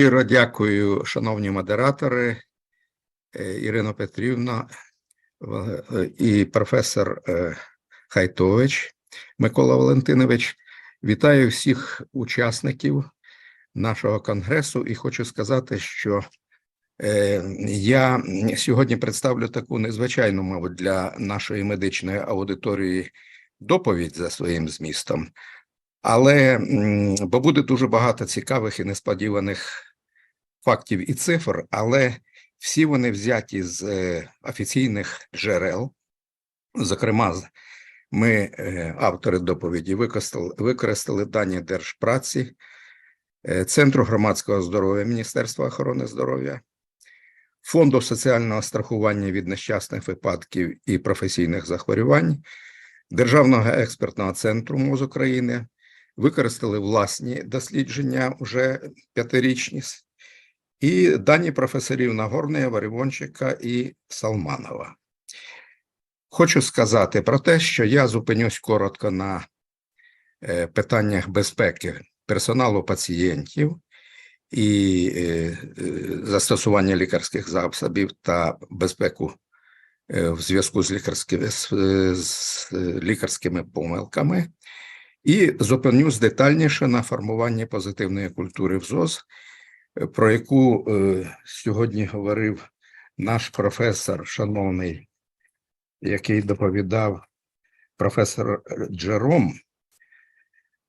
Щиро дякую, шановні модератори, е, Ірино Петрівна е, і професор е, Хайтович Микола Валентинович. Вітаю всіх учасників нашого конгресу і хочу сказати, що я сьогодні представлю таку незвичайну, мабуть, для нашої медичної аудиторії доповідь за своїм змістом. Але бо буде дуже багато цікавих і несподіваних фактів і цифр, але всі вони взяті з е, офіційних джерел. Зокрема, ми, е, автори доповіді, використали, використали дані Держпраці, е, Центру громадського здоров'я Міністерства охорони здоров'я, Фонду соціального страхування від нещасних випадків і професійних захворювань, Державного експертного центру МОЗ України, використали власні дослідження вже п'ятирічні, і дані професорів Нагорнія, Варівончика і Салманова. Хочу сказати про те, що я зупинюсь коротко на е, питаннях безпеки персоналу пацієнтів і е, е, застосування лікарських засобів та безпеку в зв'язку з лікарськими, з, лікарськими помилками. І зупинюсь детальніше на формуванні позитивної культури в ЗОЗ, про яку е, сьогодні говорив наш професор, шановний, який доповідав професор е, Джером,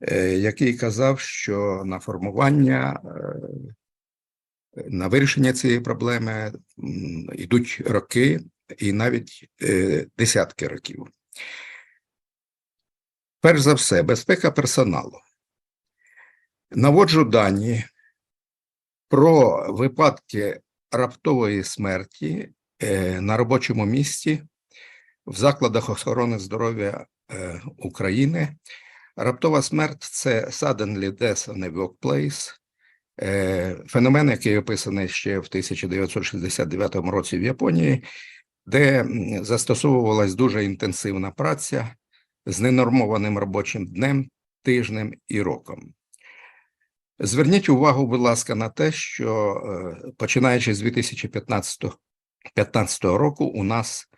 е, який казав, що на формування, е, на вирішення цієї проблеми йдуть роки і навіть е, десятки років. Перш за все, безпека персоналу. Наводжу дані про випадки раптової смерті е, на робочому місці в закладах охорони здоров'я е, України. Раптова смерть це suddenly death on a workplace, е, феномен, який описаний ще в 1969 році в Японії, де застосовувалась дуже інтенсивна праця з ненормованим робочим днем, тижнем і роком. Зверніть увагу, будь ласка, на те, що е, починаючи з 2015 15 року, у нас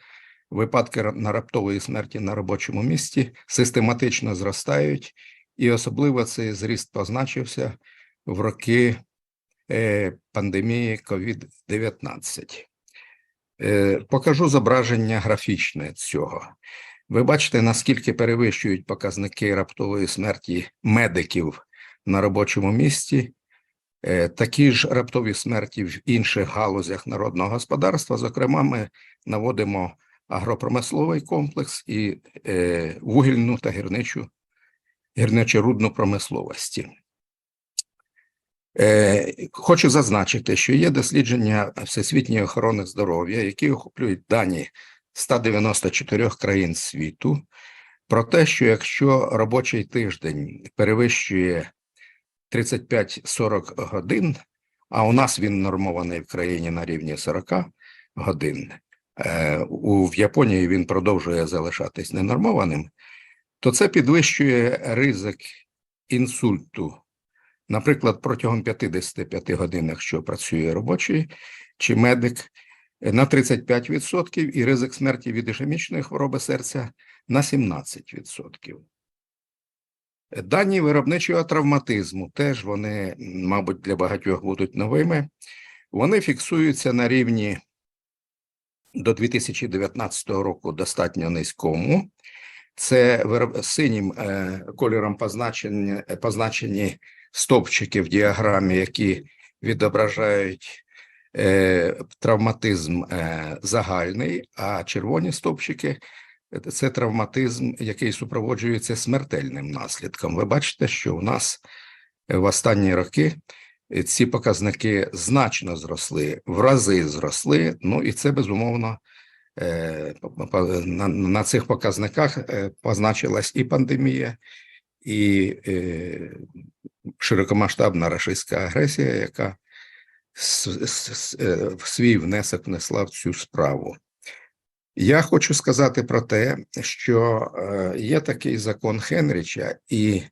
випадки на раптової смерті на робочому місці систематично зростають, і особливо цей зріст позначився в роки е, пандемії COVID-19. Е, Покажу зображення графічне цього. Ви бачите, наскільки перевищують показники раптової смерті медиків на робочому місці, Е, такі ж раптові смерті в інших галузях народного господарства. Зокрема, ми наводимо агропромисловий комплекс і е, вугільну та гірничу, гірничо-рудну промисловості. Е, Хочу зазначити, що є дослідження Всесвітньої охорони здоров'я, які охоплюють дані 194 країн світу, про те, що якщо робочий тиждень перевищує 35-40 годин, а у нас він нормований в країні на рівні 40 годин, е, у, в Японії він продовжує залишатись ненормованим, то це підвищує ризик інсульту. Наприклад, протягом 55 годин, якщо працює робочий чи медик, на 35% і ризик смерті від ішемічної хвороби серця на 17%. Дані виробничого травматизму теж вони, мабуть, для багатьох будуть новими. Вони фіксуються на рівні до 2019 року достатньо низькому. Це синім е, кольором позначені, позначені стовпчики в діаграмі, які відображають е, травматизм е, загальний, а червоні стовпчики це травматизм, який супроводжується смертельним наслідком. Ви бачите, що у нас е, в останні роки е, ці показники значно зросли, в рази зросли. Ну і це безумовно е, на, цих показниках позначилась і пандемія, і широкомасштабна рашистська агресія, яка в свій внесок внесла в цю справу. Я хочу сказати про те, що е, є такий закон Хенріча і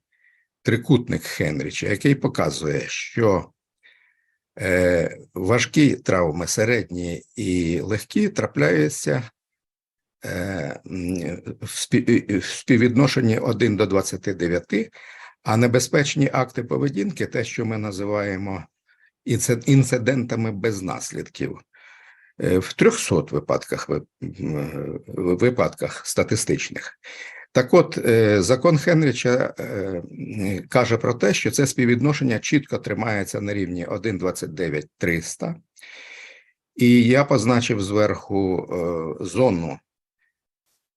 трикутник Хенріча, який показує, що Е, Важкі травми, середні і легкі трапляються е, в співвідношенні 1 до 29, а небезпечні акти поведінки, те, що ми називаємо інцидентами без наслідків, в 300 випадках, е, випадках статистичних. Так от, е, закон Хенріча е, каже про те, що це співвідношення чітко тримається на рівні 1,29-300. І я позначив зверху е, зону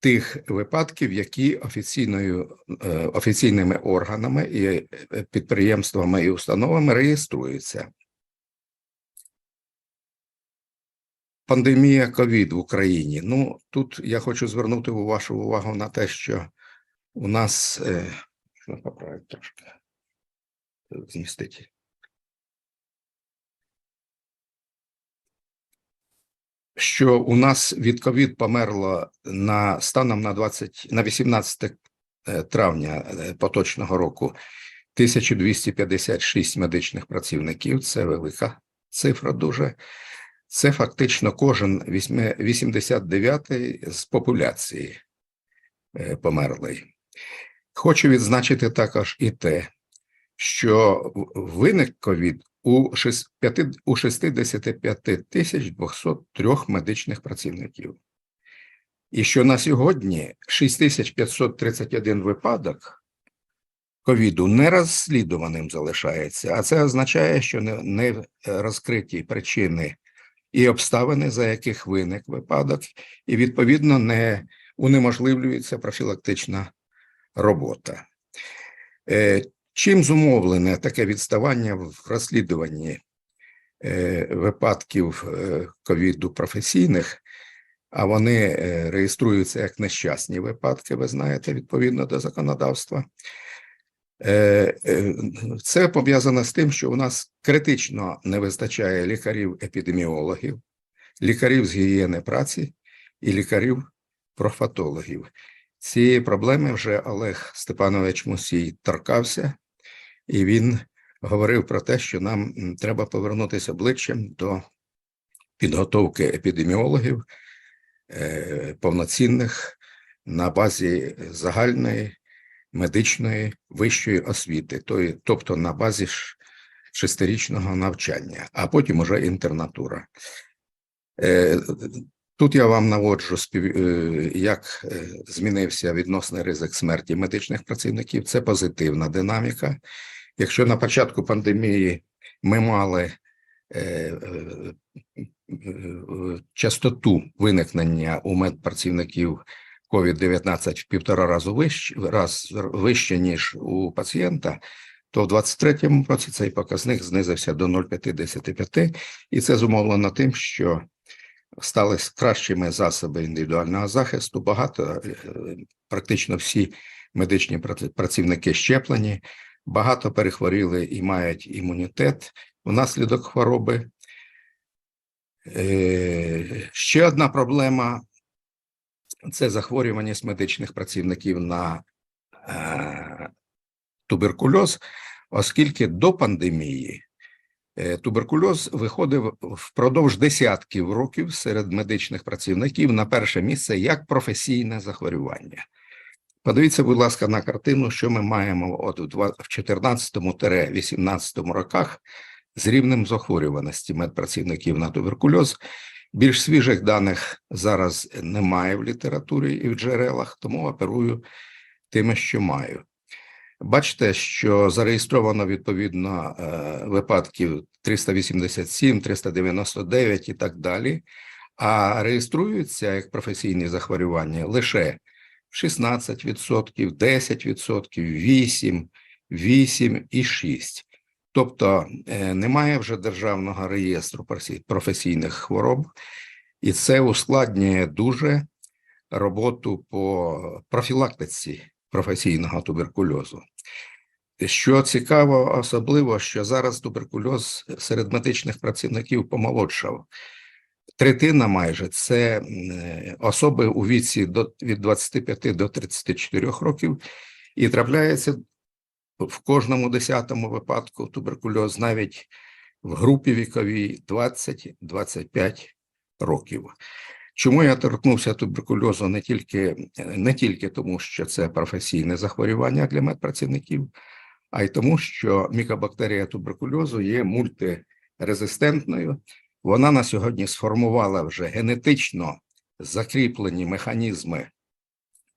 тих випадків, які офіційною, е, офіційними органами і е, підприємствами і установами реєструються. Пандемія ковід в Україні. Ну тут я хочу звернути вашу увагу на те, що у нас е, що поправити трошки змістити. Що у нас від ковід померло на станом на 20, на 18 е, травня е, поточного року 1256 медичних працівників. Це велика цифра дуже. Це фактично кожен 89-й з популяції е, померлий. Хочу відзначити також і те, що виник ковід у шес- п'яти- у 65 тисяч 203 медичних працівників. І що на сьогодні 6531 випадок ковіду не розслідуваним залишається, а це означає, що не розкриті причини і обставини, за яких виник випадок, і відповідно не унеможливлюється профілактична робота. Е, Чим зумовлене таке відставання в розслідуванні е, випадків е, ковіду професійних, а вони реєструються як нещасні випадки, ви знаєте, відповідно до законодавства. Е, е, Це пов'язано з тим, що у нас критично не вистачає лікарів-епідеміологів, лікарів з гігієни праці і лікарів-профатологів. Цієї проблеми вже Олег Степанович Мусій торкався, і він говорив про те, що нам треба повернутися обличчям до підготовки епідеміологів е, повноцінних на базі загальної медичної вищої освіти, тобто на базі шестирічного навчання, а потім уже інтернатура. Е, Тут я вам наводжу, е, як е, змінився відносний ризик смерті медичних працівників. Це позитивна динаміка. Якщо на початку пандемії ми мали частоту виникнення у медпрацівників COVID-19 в півтора разу вище, раз вище, ніж у пацієнта, то в 23-му році цей показник знизився до 0,55, і це зумовлено тим, що стали кращими засоби індивідуального захисту. Багато, е, практично всі медичні працівники щеплені, багато перехворіли і мають імунітет внаслідок хвороби. Е, Ще одна проблема це захворюваність медичних працівників на е, туберкульоз, оскільки до пандемії е, туберкульоз виходив впродовж десятків років серед медичних працівників на перше місце як професійне захворювання. Подивіться, будь ласка, на картину, що ми маємо от в 14-18 роках з рівнем захворюваності медпрацівників на туберкульоз. Більш свіжих даних зараз немає в літературі і в джерелах, тому оперую тими, що маю. Бачите, що зареєстровано відповідно е, випадків 387, 399 і так далі, а реєструються як професійні захворювання лише 16%, 10%, 8%, 8 і 6. Тобто е, немає вже державного реєстру професійних хвороб, і це ускладнює дуже роботу по профілактиці професійного туберкульозу. Що цікаво, особливо, що зараз туберкульоз серед медичних працівників помолодшав. Третина майже це е, особи у віці від 25 до 34 років, і трапляється в кожному десятому випадку туберкульоз навіть в групі віковій 20-25 років. Чому я торкнувся туберкульозу не тільки, не тільки тому, що це професійне захворювання для медпрацівників, а й тому, що мікобактерія туберкульозу є мультирезистентною. Вона на сьогодні сформувала вже генетично закріплені механізми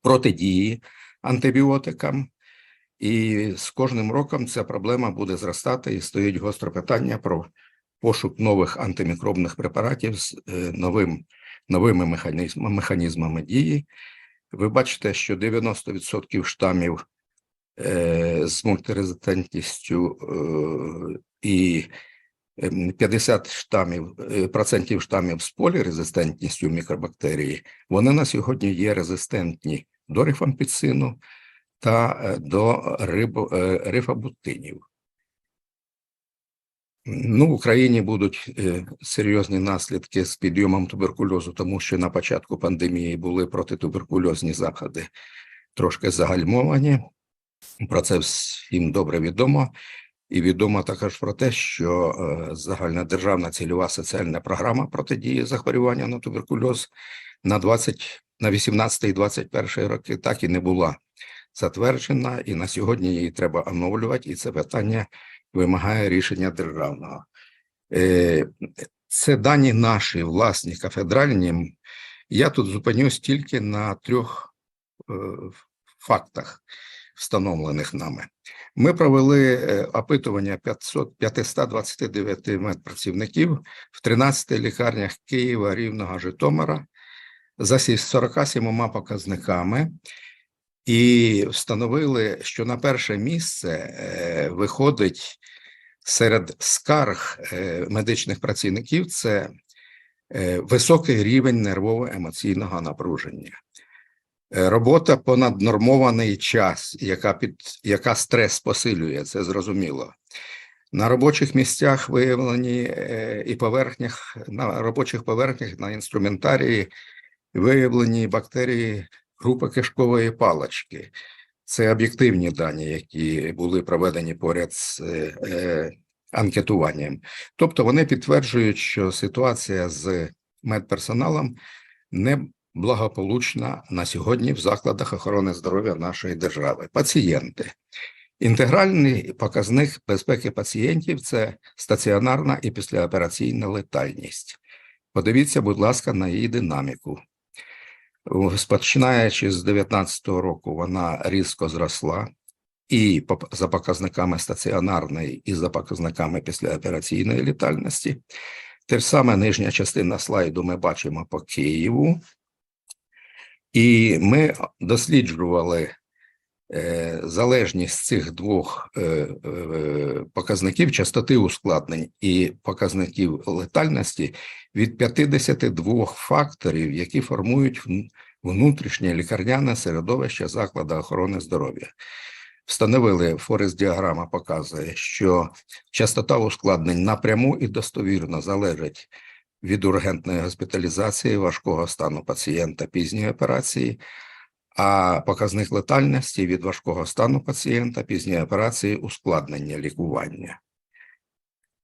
протидії антибіотикам, і з кожним роком ця проблема буде зростати і стоїть гостре питання про пошук нових антимікробних препаратів з е, новим, новими механізмами, механізмами дії. Ви бачите, що 90% штамів е, з мультирезистентністю е, і ем, 50 штамів, е, процентів штамів з полірезистентністю мікробактерії, вони на сьогодні є резистентні до рифампіцину та е, до рибо, е, рифабутинів. Ну, в Україні будуть е, серйозні наслідки з підйомом туберкульозу, тому що на початку пандемії були протитуберкульозні заходи трошки загальмовані. Про це всім добре відомо. І відомо також про те, що е, загальнодержавна цільова соціальна програма протидії захворювання на туберкульоз на 20, на 18 і 21 роки так і не була затверджена, і на сьогодні її треба оновлювати, і це питання вимагає рішення державного. Е, Це дані наші власні кафедральні. Я тут зупинюсь тільки на трьох е, фактах, встановлених нами. Ми провели е, опитування 500, 529 медпрацівників в 13 лікарнях Києва, Рівного, Житомира за 47 показниками і встановили, що на перше місце е, виходить серед скарг е, медичних працівників це е, високий рівень нервово-емоційного напруження. Робота понад нормований час, яка під яка стрес посилює, це зрозуміло. На робочих місцях виявлені і поверхнях, на робочих поверхнях на інструментарії виявлені бактерії групи кишкової палички. Це об'єктивні дані, які були проведені поряд з е, е, анкетуванням. Тобто вони підтверджують, що ситуація з медперсоналом не благополучна на сьогодні в закладах охорони здоров'я нашої держави. Пацієнти. Інтегральний показник безпеки пацієнтів це стаціонарна і післяопераційна летальність. Подивіться, будь ласка, на її динаміку. Починаючи з 2019 року, вона різко зросла і за показниками стаціонарної, і за показниками післяопераційної літальності. Те ж саме нижня частина слайду ми бачимо по Києву. І ми досліджували залежність цих двох е, е, показників частоти ускладнень і показників летальності від 52 факторів, які формують внутрішнє лікарняне середовище закладу охорони здоров'я. Встановили форест діаграма показує, що частота ускладнень напряму і достовірно залежить від ургентної госпіталізації важкого стану пацієнта пізньої операції, а показник летальності від важкого стану пацієнта пізньої операції ускладнення лікування.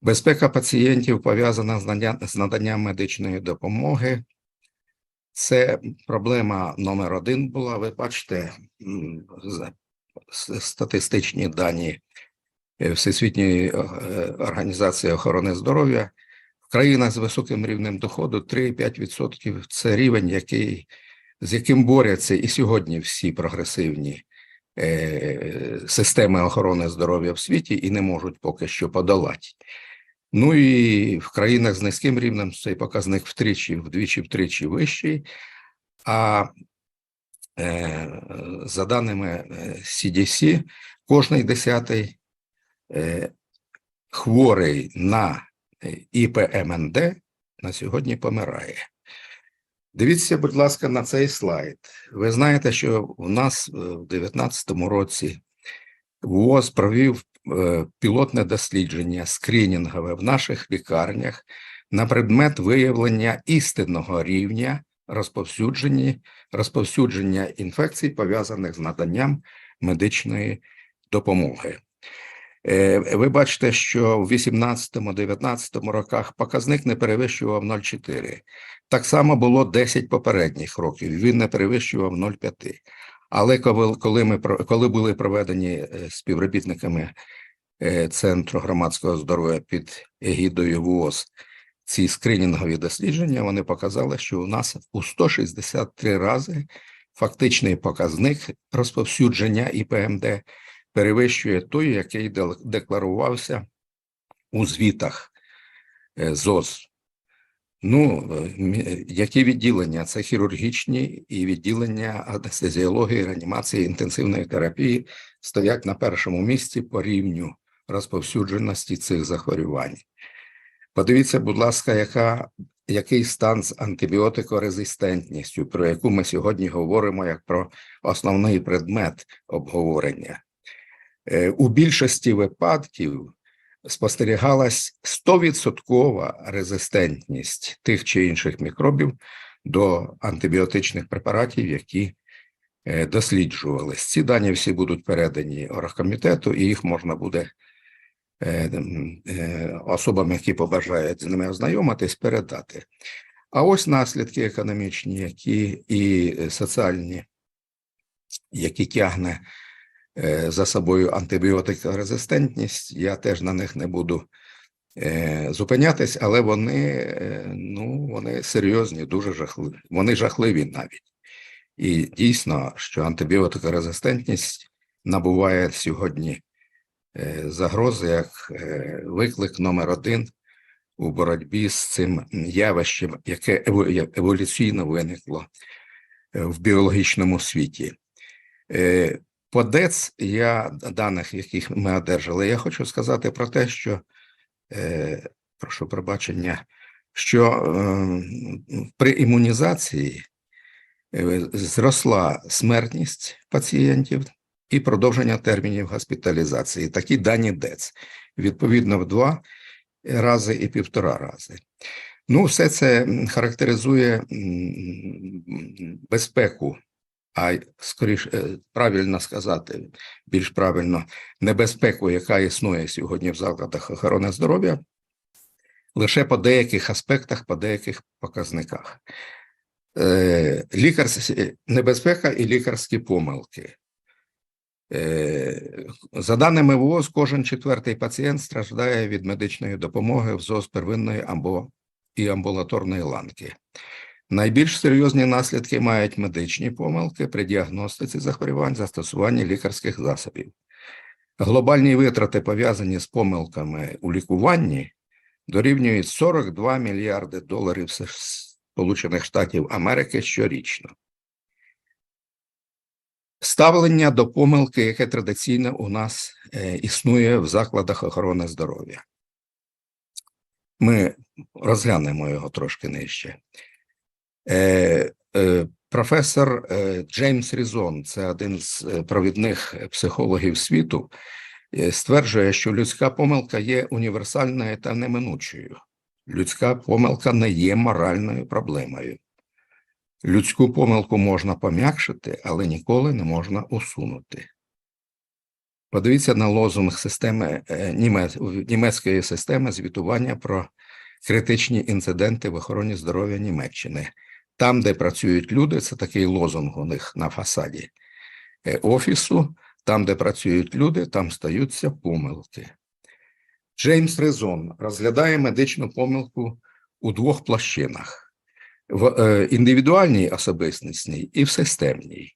Безпека пацієнтів пов'язана з наданням медичної допомоги. Це проблема номер один була. Ви бачите статистичні дані е, Всесвітньої е, організації охорони здоров'я. В країнах з високим рівнем доходу 3-5% – це рівень, який, з яким борються і сьогодні всі прогресивні е, системи охорони здоров'я в світі і не можуть поки що подолати. Ну і в країнах з низьким рівнем цей показник втричі, вдвічі, втричі вищий. А е, за даними е, CDC, кожний десятий е, хворий на е, ІПМНД на сьогодні помирає. Дивіться, будь ласка, на цей слайд. Ви знаєте, що в нас е, в 2019 році ВОЗ провів е, пілотне дослідження скринінгове в наших лікарнях на предмет виявлення істинного рівня розповсюдження, розповсюдження інфекцій, пов'язаних з наданням медичної допомоги. Е, Ви бачите, що в 18-19 роках показник не перевищував 0,4. Так само було 10 попередніх років. Він не перевищував 0,5. Але коли, ми, коли були проведені е, співробітниками е, Центру громадського здоров'я під егідою ВООЗ ці скринінгові дослідження, вони показали, що у нас у 163 рази фактичний показник розповсюдження ІПМД перевищує той, який декларувався у звітах е, ЗОЗ. Ну, е, які відділення? Це хірургічні і відділення анестезіології, реанімації, інтенсивної терапії стоять на першому місці по рівню розповсюдженості цих захворювань. Подивіться, будь ласка, яка, який стан з антибіотикорезистентністю, про яку ми сьогодні говоримо як про основний предмет обговорення. Е, У більшості випадків спостерігалась 100% резистентність тих чи інших мікробів до антибіотичних препаратів, які е, досліджувались. Ці дані всі будуть передані оргкомітету, і їх можна буде е, особам, які побажають з ними ознайомитись, передати. А ось наслідки економічні, які і соціальні, які тягне за собою антибіотикорезистентність, я теж на них не буду е, зупинятись, але вони, е, ну, вони серйозні, дуже жахливі. Вони жахливі навіть. І дійсно, що антибіотикорезистентність набуває сьогодні е, загрози як е, виклик номер один у боротьбі з цим явищем, яке еволюційно виникло е, в біологічному світі. По ДЕЦ я даних, яких ми одержали, я хочу сказати про те, що е, прошу пробачення, що е, при імунізації е, зросла смертність пацієнтів і продовження термінів госпіталізації. Такі дані ДЕЦ, відповідно, в два рази і півтора рази. Ну, все це характеризує безпеку, а скоріш е, правильно сказати, більш правильно, небезпеку, яка існує сьогодні в закладах охорони здоров'я, лише по деяких аспектах, по деяких показниках. Е, небезпека і лікарські помилки. Е, За даними ВОЗ, кожен четвертий пацієнт страждає від медичної допомоги в ЗОЗ первинної або і амбулаторної ланки. Найбільш серйозні наслідки мають медичні помилки при діагностиці захворювань, застосуванні лікарських засобів. Глобальні витрати, пов'язані з помилками у лікуванні, дорівнюють 42 мільярди доларів Сполучених Штатів Америки щорічно. Ставлення до помилки, яке традиційно у нас е, існує в закладах охорони здоров'я. Ми розглянемо його трошки нижче. Е, е, професор е, Джеймс Різон, це один з провідних психологів світу, стверджує, що людська помилка є універсальною та неминучою. Людська помилка не є моральною проблемою. Людську помилку можна пом'якшити, але ніколи не можна усунути. Подивіться на лозунг системи німецької системи звітування про критичні інциденти в охороні здоров'я Німеччини. Там, де працюють люди, це такий лозунг у них на фасаді е, офісу. Там, де працюють люди, там стаються помилки. Джеймс Резон розглядає медичну помилку у двох площинах: в е, індивідуальній особистісній і в системній.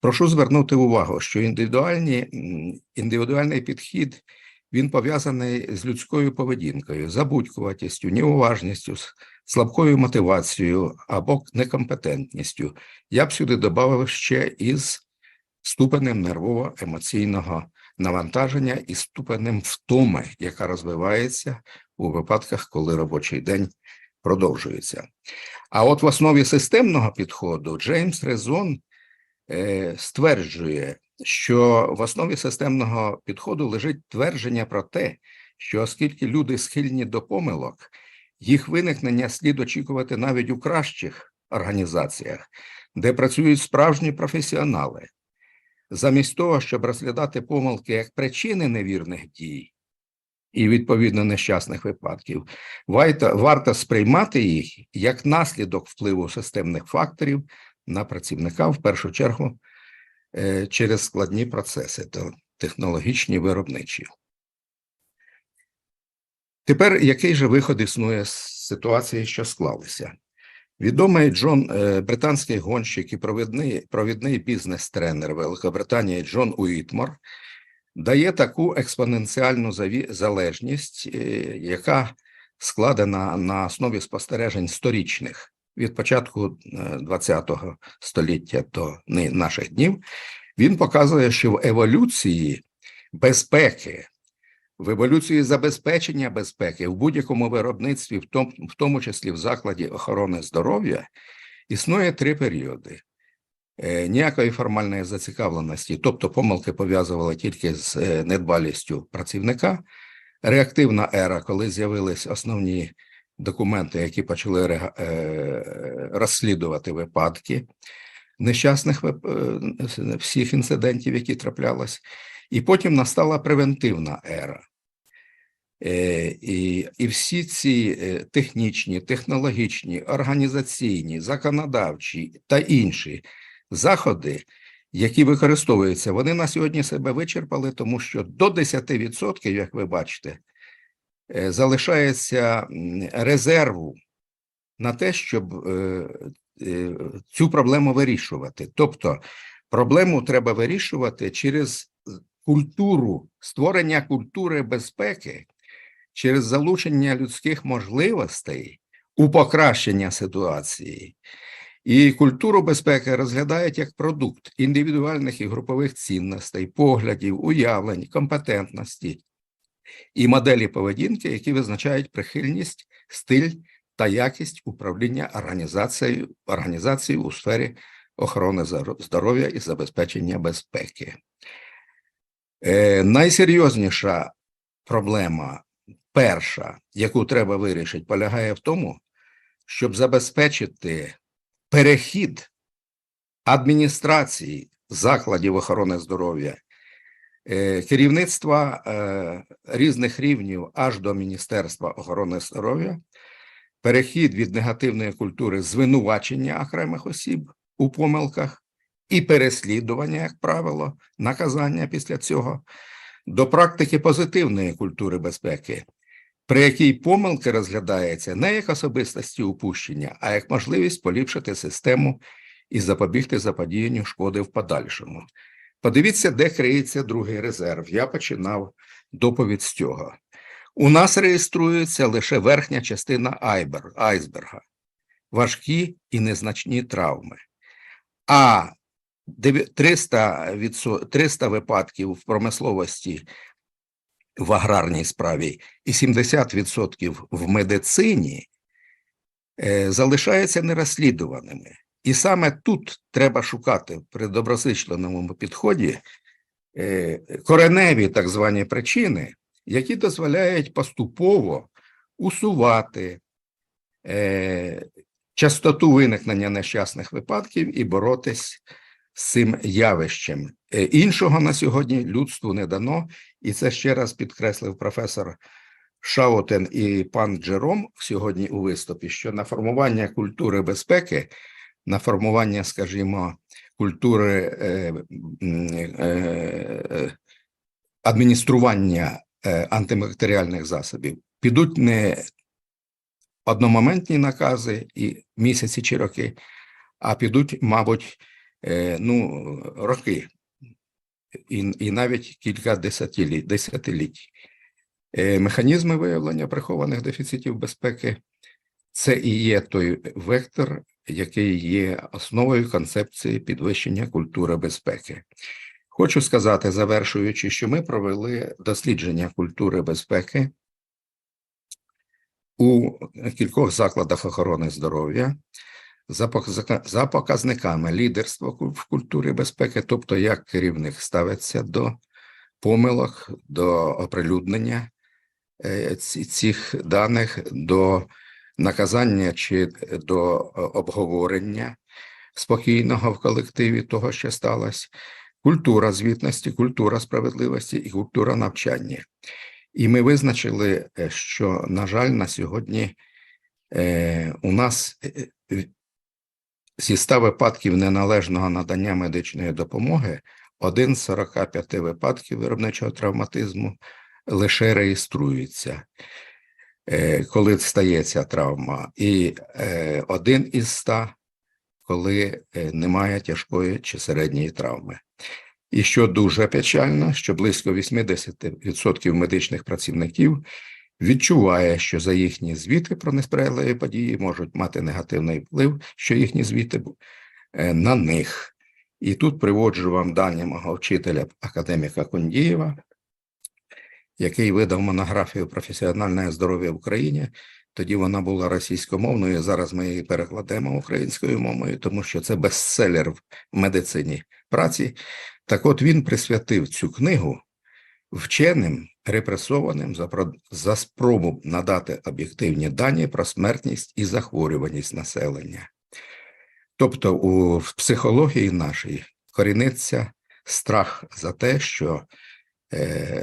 Прошу звернути увагу, що індивідуальний підхід він пов'язаний з людською поведінкою, забудькуватістю, неуважністю, слабкою мотивацією або некомпетентністю. Я б сюди додав ще із ступенем нервово-емоційного навантаження і ступенем втоми, яка розвивається у випадках, коли робочий день продовжується. А от в основі системного підходу Джеймс Резон е, стверджує, що в основі системного підходу лежить твердження про те, що оскільки люди схильні до помилок, їх виникнення слід очікувати навіть у кращих організаціях, де працюють справжні професіонали. замість того, щоб розглядати помилки як причини невірних дій і відповідно нещасних випадків, варто, варто сприймати їх як наслідок впливу системних факторів на працівника, в першу чергу, через складні процеси, то технологічні виробничі. Тепер який же виход існує з ситуації, що склалися? Відомий Джон, е, британський гонщик і провідний, провідний бізнес-тренер Великобританії Джон Уітмор дає таку експоненціальну залежність, е, яка складена на основі спостережень сторічних від початку ХХ століття до наших днів. Він показує, що в еволюції безпеки, в еволюції забезпечення безпеки в будь-якому виробництві, в тому, в тому числі в закладі охорони здоров'я, існує три періоди. Е, Ніякої формальної зацікавленості, тобто помилки пов'язували тільки з е, недбалістю працівника. Реактивна ера, коли з'явились основні документи, які почали е, розслідувати випадки нещасних е, всіх інцидентів, які траплялись. І потім настала превентивна ера. Е, І, і всі ці технічні, технологічні, організаційні, законодавчі та інші заходи, які використовуються, вони на сьогодні себе вичерпали, тому що до 10%, як ви бачите, залишається резерву на те, щоб е, е, цю проблему вирішувати. Тобто проблему треба вирішувати через культуру, створення культури безпеки, через залучення людських можливостей у покращення ситуації. І культуру безпеки розглядають як продукт індивідуальних і групових цінностей, поглядів, уявлень, компетентності і моделі поведінки, які визначають прихильність, стиль та якість управління організацією, організацією у сфері охорони здоров'я і забезпечення безпеки. Е, найсерйозніша проблема, перша, яку треба вирішити, полягає в тому, щоб забезпечити перехід адміністрації закладів охорони здоров'я, керівництва е, різних рівнів аж до Міністерства охорони здоров'я, перехід від негативної культури звинувачення окремих осіб у помилках і переслідування, як правило, наказання після цього, до практики позитивної культури безпеки, при якій помилки розглядається не як особистості упущення, а як можливість поліпшити систему і запобігти заподіянню шкоди в подальшому. Подивіться, де криється другий резерв. Я починав доповідь з цього. У нас реєструється лише верхня частина айбер, айсберга, важкі і незначні травми. А 300, відсо- 300 випадків в промисловості в аграрній справі і 70% в медицині е, залишаються нерозслідуваними. І саме тут треба шукати при доброзичливому підході е, кореневі так звані причини, які дозволяють поступово усувати е, частоту виникнення нещасних випадків і боротись з цим явищем. Е, Іншого на сьогодні людству не дано, і це ще раз підкреслив професор Шаутен і пан Джером сьогодні у виступі, що на формування культури безпеки, на формування, скажімо, культури е, е, е, адміністрування е, антибактеріальних засобів підуть не одномоментні накази і місяці чи роки, а підуть, мабуть, е, ну, роки і, і навіть кілька десятиліть. десятиліть. Е, Механізми виявлення прихованих дефіцитів безпеки це і є той вектор, який є основою концепції підвищення культури безпеки. Хочу сказати, завершуючи, що ми провели дослідження культури безпеки у кількох закладах охорони здоров'я за показниками лідерства в культурі безпеки, тобто як керівник ставиться до помилок, до оприлюднення е, цих даних, до наказання чи до е, обговорення спокійного в колективі того, що сталося. культура звітності, культура справедливості і культура навчання. І ми визначили, е, що, на жаль, на сьогодні е, у нас е, е, зі 100 випадків неналежного надання медичної допомоги один з 45 випадків виробничого травматизму лише реєструється, е, коли стається травма, і е, один із 100, коли е, немає тяжкої чи середньої травми. І що дуже печально, що близько 80% медичних працівників відчуває, що за їхні звіти про несприятливі події можуть мати негативний вплив, що їхні звіти е, на них. І тут приводжу вам дані мого вчителя академіка Кондієва, який видав монографію Професіональне здоров'я в Україні. Тоді вона була російськомовною. Зараз ми її перекладемо українською мовою, тому що це бестселер в медицині праці. Так от він присвятив цю книгу вченим, репресованим за, за спробу надати об'єктивні дані про смертність і захворюваність населення. Тобто у в психології нашій коріниться страх за те, що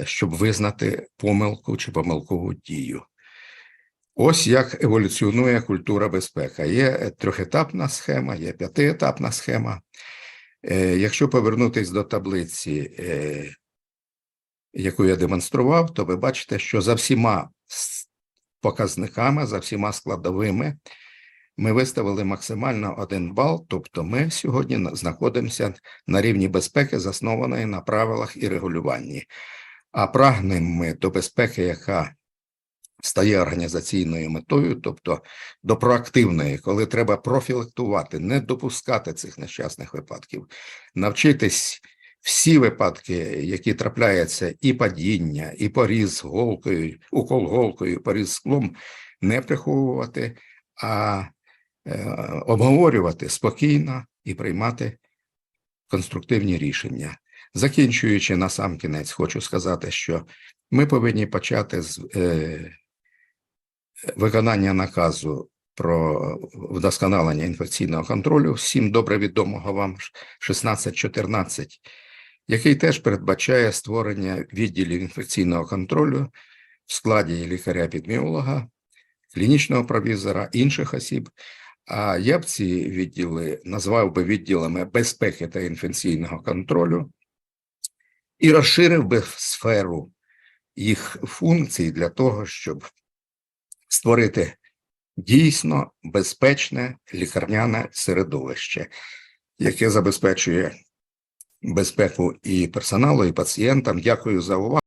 щоб визнати помилку чи помилкову дію. Ось як еволюціонує культура безпека. Є е, трьохетапна схема, є п'ятиетапна схема. Е, Якщо повернутись до таблиці, е, яку я демонстрував, то ви бачите, що за всіма показниками, за всіма складовими, ми виставили максимально один бал, тобто ми сьогодні знаходимося на рівні безпеки, заснованої на правилах і регулюванні. А прагнемо ми до безпеки, яка стає організаційною метою, тобто до проактивної, коли треба профілактувати, не допускати цих нещасних випадків, навчитись всі випадки, які трапляються, і падіння, і поріз голкою, укол голкою, поріз склом, не приховувати, а обговорювати спокійно і приймати конструктивні рішення. Закінчуючи на сам кінець, хочу сказати, що ми повинні почати з е, виконання наказу про вдосконалення інфекційного контролю, всім добре відомого вам 1614, який теж передбачає створення відділів інфекційного контролю в складі лікаря-епідеміолога, клінічного провізора, інших осіб. А я б ці відділи назвав би відділами безпеки та інфекційного контролю і розширив би сферу їх функцій для того, щоб створити дійсно безпечне лікарняне середовище, яке забезпечує безпеку і персоналу, і пацієнтам. Дякую за увагу.